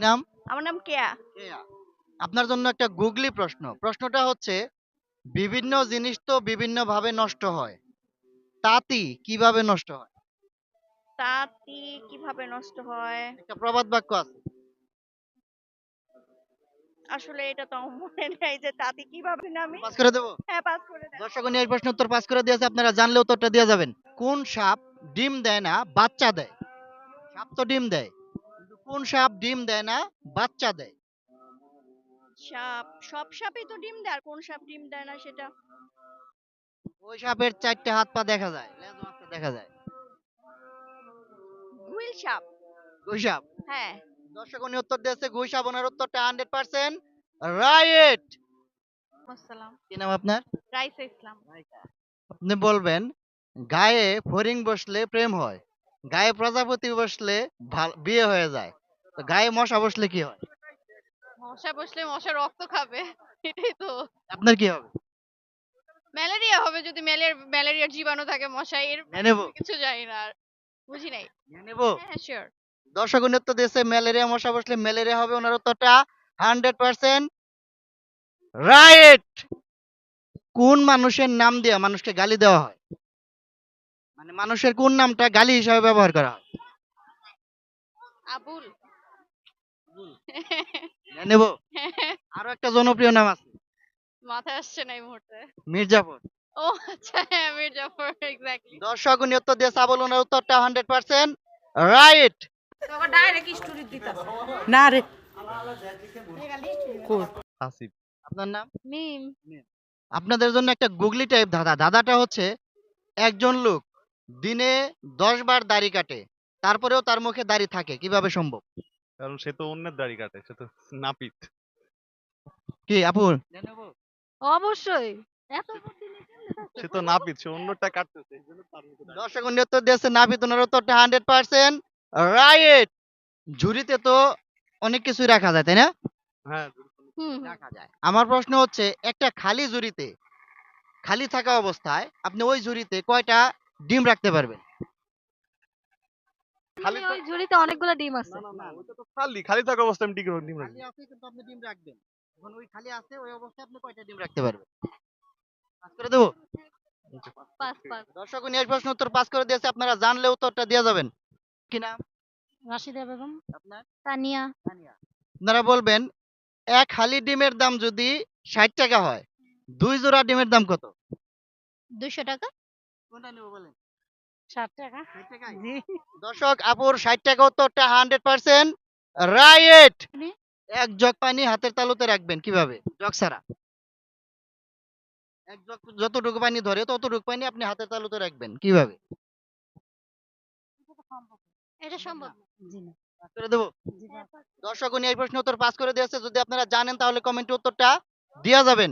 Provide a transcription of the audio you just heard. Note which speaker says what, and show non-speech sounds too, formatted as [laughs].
Speaker 1: নাম?
Speaker 2: আমার নাম কেয়া।
Speaker 1: আপনার জন্য একটা গুগলি প্রশ্ন। প্রশ্নটা হচ্ছে বিভিন্ন জিনিস তো বিভিন্ন ভাবে নষ্ট হয়। তাঁতি কীভাবে নষ্ট হয়?
Speaker 2: তাঁতি কীভাবে নষ্ট হয়?
Speaker 1: একটা প্রবাদ বাক্য আছে।
Speaker 2: আসলে এটা তো মনে নেই যে তাঁতি কীভাবে নামি
Speaker 1: পাস করে দেবো?
Speaker 2: হ্যাঁ পাস করে দেন
Speaker 1: দর্শক এই প্রশ্ন উত্তর পাস করে দিয়েছে। আপনারা জানলে উত্তরটা দিয়ে যাবেন। কোন সাপ ডিম দেয় না বাচ্চা দেয়? সাপ তো ডিম দেয়। কোন সাপ ডিম দেয় না? বাচ্চা দেয়।
Speaker 2: সাপ সব সাপই তো ডিম দেয় আর কোন সাপ ডিম দেয় না সেটা?
Speaker 1: ওই সাপের চারটে হাত পা দেখা যায় লেজ মাথা দেখা যায়।
Speaker 2: গুইল সাপ।
Speaker 1: ওই সাপ?
Speaker 2: হ্যাঁ।
Speaker 1: দর্শক উনি উত্তর দিয়েছে ঘুষ সাপ ওনার উত্তরটা হান্ড্রেড পার্সেন্ট রাইট।
Speaker 2: আসসালাম।
Speaker 1: কি নাম আপনার?
Speaker 2: রাইসা ইসলাম।
Speaker 1: আপনি বলবেন গায়ে ফরিং বসলে প্রেম হয় গায়ে প্রজাপতি বসলে বিয়ে হয়ে যায়। তো গায়ে মশা বসলে কি হয়?
Speaker 3: মশা বসলে মশা রক্ত খাবে এটাই তো।
Speaker 1: আপনার কি হবে?
Speaker 3: ম্যালেরিয়া হবে যদি ম্যালের ম্যালেরিয়ার জীবাণু থাকে মশাই এর কিছু জানি না আর বুঝি নাই?
Speaker 1: নেব।
Speaker 3: হ্যাঁ শিওর
Speaker 1: দর্শক উনি উত্তর দিয়েছে ম্যালেরিয়া মশা বসলে ম্যালেরিয়া হবে। ওনার উত্তরটা হান্ড্রেড পার্সেন্ট রাইট কোন মানুষের নাম দিয়ে মানুষকে গালি দেওয়া হয়? মানে মানুষের কোন নামটা গালি হিসাবে ব্যবহার করা হয়?
Speaker 3: আবুল। [laughs]
Speaker 1: নেব। আরও একটা জনপ্রিয় নাম আছে।
Speaker 3: মাথায় আসছে না এই মুহূর্তে।
Speaker 1: মির্জাফর।
Speaker 3: ও আচ্ছা হ্যাঁ মির্জাফর এক্স্যাক্টলি
Speaker 1: দর্শক উনি উত্তর উত্তরটা হান্ড্রেড পার্সেন্ট রাইট
Speaker 4: না রে।
Speaker 5: আসিফ।
Speaker 1: আপনার নাম?
Speaker 3: মিম।
Speaker 1: আপনাদের জন্য একটা গুগলি টাইপ দাদা দাদাটা হচ্ছে একজন লোক দিনে দশ বার দাড়ি কাটে। তারপরেও তার মুখে দাড়ি থাকে। কীভাবে সম্ভব?
Speaker 5: কারণ সে তো অন্যের দাড়ি কাটে সে তো নাপিত।
Speaker 1: কি আপুর
Speaker 3: অবশ্যই। এত
Speaker 5: সে তো নাপিত সে অন্যটা কাটতেছে।
Speaker 1: দর্শক উনি উত্তর দিয়েছে নাপিত ওনার উত্তরটা হান্ড্রেড পার্সেন্ট রাইট ঝুড়িতে তো অনেক কিছুই রাখা যায় তাই না?
Speaker 5: হ্যাঁ
Speaker 1: রাখা যায়। আমার প্রশ্ন হচ্ছে একটা খালি ঝুড়িতে খালি থাকা অবস্থায় আপনি ওই ঝুড়িতে কয়টা ডিম রাখতে পারবেন?
Speaker 5: খালি
Speaker 3: ওই ঝুড়িতে অনেকগুলো ডিম আছে।
Speaker 5: না, ওটা তো খালি খালি থাকা অবস্থায় আমি টিকে ডিম রাখি
Speaker 1: আছে কিন্তু আপনি ডিম রাখবেন। এখন ওই খালি আছে ওই অবস্থায় আপনি কয়টা ডিম রাখতে পারবেন? পাস করে দেবো?
Speaker 3: পাঁচ পাঁচ।
Speaker 1: দর্শক প্রশ্ন উত্তর পাস করে দিয়েছে আপনারা জানলে উত্তরটা দিয়ে যাবেন। কি নাম?
Speaker 3: রাশিদা বেগম।
Speaker 1: আপনার?
Speaker 3: তানিয়া।
Speaker 1: আপনারা বলবেন এক হালি ডিমের দাম যদি ষাট টাকা হয় দুই জোড়া ডিমের দাম কত?
Speaker 3: দুশো টাকা।
Speaker 1: কোনটা নেব বলেন?
Speaker 4: টাকা। জি।
Speaker 1: দর্শক আপুর ষাট টাকা উত্তরটা হান্ড্রেড পার্সেন্ট রাইট? এক জগ পানি হাতের তালুতে রাখবেন কীভাবে? জগ ছাড়া। এক জগ যতটুকু পানি ধরে ততটুকু পানি আপনি হাতের তালুতে রাখবেন কীভাবে?
Speaker 3: এটা সম্ভব
Speaker 4: জি না।
Speaker 1: পাস করে দেবো? দর্শক উনি এই প্রশ্ন উত্তর পাস করে দিয়েছে। যদি আপনারা জানেন তাহলে কমেন্টে উত্তরটা দেওয়া যাবেন।